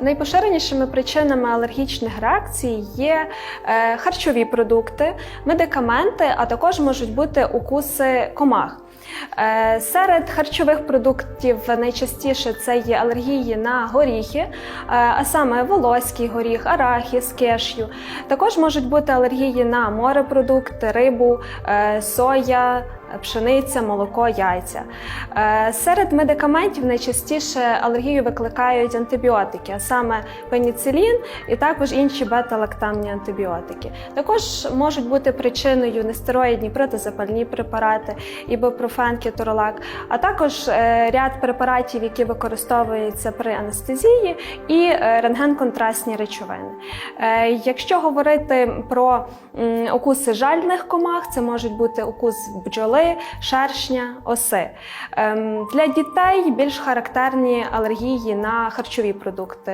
Найпоширенішими причинами алергічних реакцій є е, харчові продукти, медикаменти, а також можуть бути укуси комах. Е, Серед харчових продуктів найчастіше це є алергії на горіхи, е, а саме волоський горіх, арахіс, кешю. Також можуть бути алергії на морепродукти, рибу, соя, пшениця, молоко, яйця. Е, Серед медикаментів найчастіше алергію викликають антибіотики, а саме пеніцилін і також інші бета-лактамні антибіотики. Також можуть бути причиною нестероїдні протизапальні препарати, ібупрофен, кеторолак, а також е, ряд препаратів, які використовуються при анестезії, і е, рентген-контрастні речовини. Якщо говорити про укуси жальних комах, це можуть бути укус бджоли, шершня, оси. Ем, Для дітей більш характерні алергії на харчові продукти.